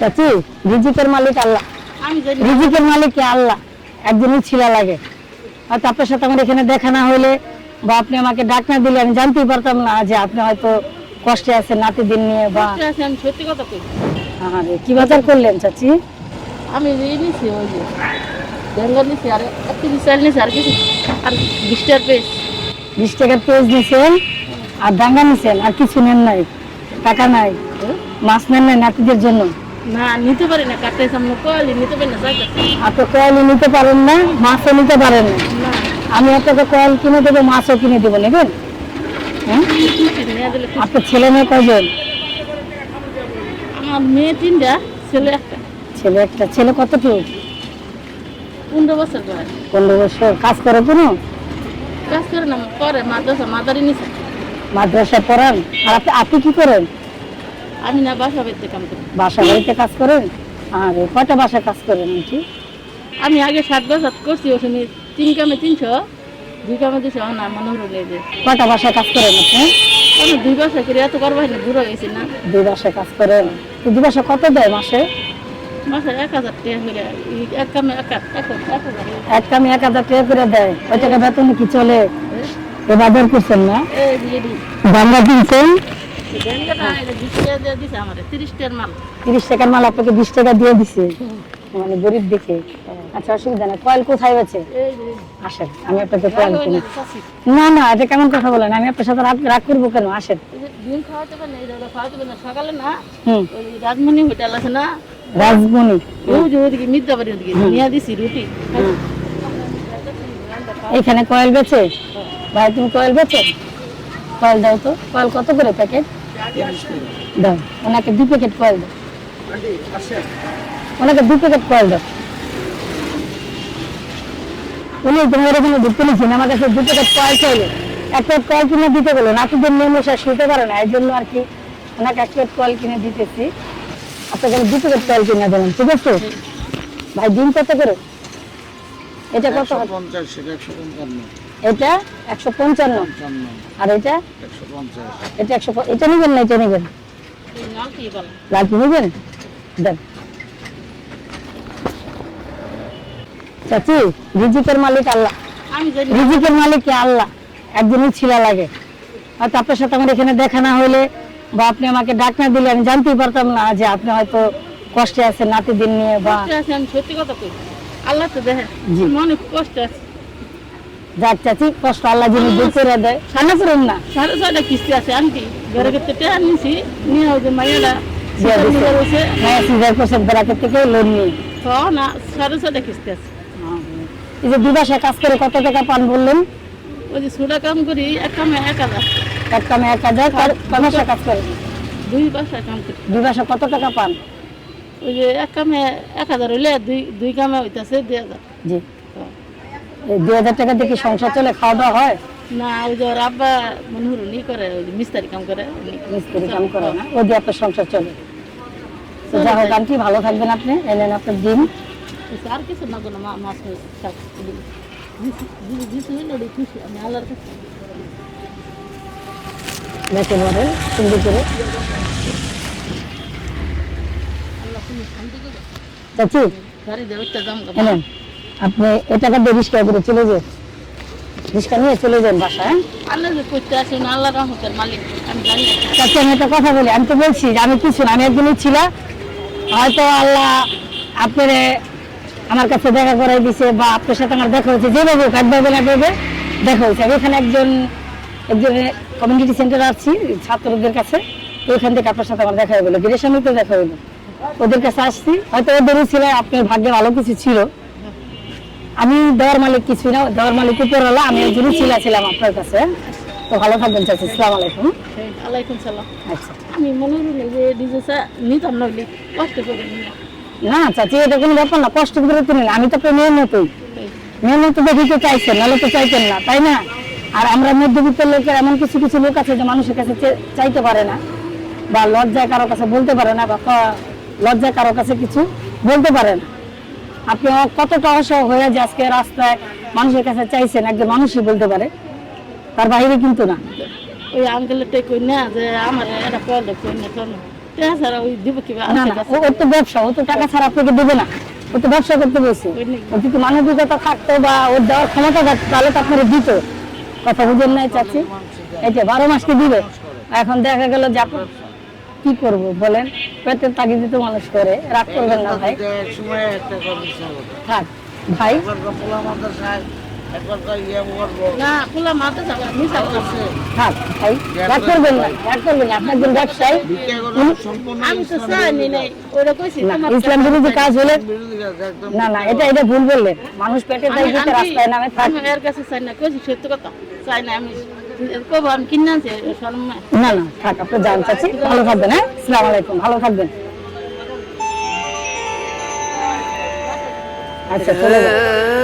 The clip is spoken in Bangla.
চাচি রিজিকের মালিক আল্লাহ। রিজিকের মালিক আল্লাহ? একজনই ছিলা লাগে। হয়তো আপনার সাথে আমার এখানে দেখা না হলে বা আপনি আমাকে ডাক না দিলে আমি জানতেই পারতাম না যে আপনি হয়তো কষ্টে আছেন নাতিদিন নিয়ে বা সত্যি কথা আরে, কি বাজার করলেন চাচি? আমি এই ওই যে বেঙ্গল নিছি আর একটু বিশাল নিছি আর কিছু আর বিশটার পেজ। বিশ টাকার নিছেন আর ডাঙ্গা নিছেন আর কিছু নেন নাই টাকা নাই মাছ নেন নাই নাতিদের জন্য। না নিতে পারি না কাটতে সামনে কয়ালি নিতে পারি না আপনি কয়েলও নিতে পারেন না মাছও নিতে পারেন না। আমি আপনাকে কয়েল কিনে দেবো মাছও কিনে দেবো নেবেন হ্যাঁ। আপনার ছেলে মেয়ে কয়জন? আমার মেয়ে তিনটা ছেলে একটা। ছেলে একটা। ছেলে কতটুকু? পনেরো বছর বয়স। পনেরো বছর। কাজ করে কোনো? কাজ করে না করে মাদ্রাসা মাদারি নিছে মাদ্রাসা পড়ান? আর আপনি আপনি কি করেন? আমি না বাসা কাম করি। বাসা বাড়িতে কাজ করেন? আর কয়টা বাসায় কাজ করেন আন্টি? আমি আগে সাত বছর করছি ওই সময় তিন কামে তিনশো দুই কামে দুশো না মনে হলো যে কয়টা বাসায় কাজ করেন আপনি? আমি দুই বছর করে এত করব না বুড়ো গেছি না। দুই বাসায় কাজ করেন। দুই বাসা কত দেয় মাসে? মাসে এক হাজার টাকা করে এক কামে এক এক এক হাজার। এক কামি এক হাজার টাকা করে দেয়। ওই টাকা বেতনে কি চলে? এ বাজার করছেন না? কিনছেন? তিরিশ টাকার মাল আপনাকে বিশ টাকা দিয়ে দিছে। মানে গরিব দেখে। আচ্ছা অসুবিধা না কয়েল কোথায় আছে? আসেন আমি আপনাকে কয়েল কিনি না না এটা কেমন কথা বলেন? আমি আপনার সাথে রাগ রাগ করব কেন? আসেন। ডিম খাওয়াতে পারে না এই ওটা খাওয়াতে সকালে না হুম। রাজমণি হোটেল আছে না রাজমণি। ওই যে ওদিকে মির্জাবাড়ি ওদিকে নিয়ে দিছি রুটি। এখানে কয়েল বেচে? ভাই তুমি কয়েল বেচো? কয়েল দাও তো। কয়েল কত করে প্যাকেট? ওনাকে দু প্যাকেট কয়েল দাও। ওনাকে দু প্যাকেট কয়েল দাও। উনি তোমার এখানে ঢুকতে নিচ্ছেন আমার কাছে দু প্যাকেট কয়েল চাইলো। এক প্যাকেট কয়েল কিনে দিতে গেলো, নাতিদের নিয়ে বসে শুতে পারে না, এই জন্য আর কি ওনাকে এক প্যাকেট কয়েল কিনে দিতেছি। আপনাকে দু প্যাকেট কয়েল কিনে দেবেন ঠিক আছে? ভাই দিন কত করে? এটা কত? পঞ্চাশ একশো পঞ্চান্ন। এটা একশো পঞ্চান্ন। আর এটা? এটা একশো এটা নেবেন না এটা নেবেন? নেবেন? দেন। চাচি রিজিকের মালিক আল্লাহ। আমি রিজিকের মালিক কে আল্লাহ? একজনই ছিলা লাগে। হয়তো আপনার সাথে আমার এখানে দেখা না হলে বা আপনি আমাকে ডাক না দিলে আমি জানতেই পারতাম না যে আপনি হয়তো কষ্টে আছেন নাতিদিন নিয়ে বা সত্যি কথা আল্লাহ তো দেখে জি। মনে কষ্ট আছে। যাক চাচি কষ্ট আল্লাহ যিনি দূর করে দেয়। সামনে করুন না। সাড়ে ছয়টা কিস্তি আছে আনটি। ঘরে ক্ষেত্রে টেয়ার নিছি নিয়ে ওই যে মাইয়াটা হ্যাঁ সিজার করছেন ব্রাকেট থেকে লোন নিয়ে না সাড়ে ছয়টা কিস্তি আছে। এই যে দুবাসা কাজ করে কত টাকা পান বললেন? ওই যে সুরা কাম করি এক কামে এক হাজার। এক কামে এক হাজার কমাসা কাজ করে? দুই বাসায় কাম করি। দুই বাসা কত টাকা পান? ওই যে এক কামে এক হাজার হইলে দুই দুই কামে হইতাছে দুই হাজার। জি। দুই হাজার টাকা দিয়ে কি সংসার চলে খাওয়া দাওয়া হয়? না ওই যে ওর আব্বা মনে হলো নি করে ওই যে মিস্তারি কাম করে। উনি। মিস্ত্রি কাম করে না? ওই দিয়ে আপনার সংসার চলে। তো যা হোক আন্টি ভালো থাকবেন আপনি। এনেন আপনার ডিম। আর কিছু না কোনো মাছ আমি আল্লাহর কাছে। দেখে সুন্দর করে। চাচি গাড়ি দেবে একটা দাম আপনি এ টাকা দিয়ে রিক্সা করে চলে যান। রিক্সা নিয়ে চলে যান বাসায় হ্যাঁ? যে আমি একটা কথা বলি? আমি তো বলছি যে আমি কিছু না আমি একদিনই ছিলাম। হয়তো আল্লাহ আপনার আমার কাছে দেখা করাই দিছে বা আপনার সাথে আমার দেখা হয়েছে। যেভাবে একভাবে না ভেবে দেখা হয়েছে। আমি এখানে একজন একজন কমিউনিটি সেন্টারে আছি ছাত্রদের কাছে। তো ওইখান থেকে আপনার সাথে আমার দেখা হয়ে গেলো। গেটের সামনে তো দেখা হইল ওদের কাছে আসছি। হয়তো ওদেরই ছিল আপনার ভাগ্যে ভালো কিছু ছিল। আমি দেওয়ার মালিক কিছুই না দেওয়ার মালিক উপর হলো আমি একজনই ছিল ছিলাম আপনার কাছে। তো ভালো থাকবেন চাচি। সালাম আলাইকুম। আলাইকুম সালাম। আচ্ছা। আমি মনে হলো যে ডিজে চা নিতাম না কষ্ট করে না চাচি এটা কোনো ব্যাপার না কষ্ট করে তো নিন আমি তো আপনার মেয়ের মতোই। মেয়ের মতো দেখিতে চাইছেন নাহলে তো চাইতেন না তাই না? আর আমরা মধ্যবিত্ত লোকের এমন কিছু কিছু লোক আছে যে মানুষের কাছে চাইতে পারে না বা লজ্জায় কারও কাছে বলতে পারে না বা লজ্জায় কারও কাছে কিছু বলতে পারে না। আপনি কতটা অসহ হয়ে আজকে রাস্তায় মানুষের কাছে চাইছেন একজন মানুষই বলতে পারে। তার বাইরে কিন্তু না। ওই আঙ্কেলের টাই কই না যে আমার এটা পয়লা কই না কেন? ওই দিব কি না ও তো ব্যবসা ও তো টাকা ছাড়া আপনাকে দেবে না। ও তো ব্যবসা করতে বলছে? ওর যদি মানবিকতা থাকতো বা ওর দেওয়ার ক্ষমতা থাকতো তাহলে তো আপনারা দিত। কথা বুঝেন নাই চাচ্ছি এই যে বারো মাসকে দিবে। এখন দেখা গেল যে কি করব বলেন? পেটের তাগিদে তো মানুষ করে রাগ করবেন না ভাই। থাক ভাই। ইসলাম বিরোধী কাজ হলে না না এটা এটা ভুল বললেন। মানুষ পেটে রাস্তায় নামে থাক। আমি এর কাছে চাই না কইছি সত্য কথা। চাই না আমি না না, থাক আপনি যান চাচ্ছি ভালো থাকবেন হ্যাঁ? সালাম আলাইকুম, ভালো থাকবেন। আচ্ছা চলে যান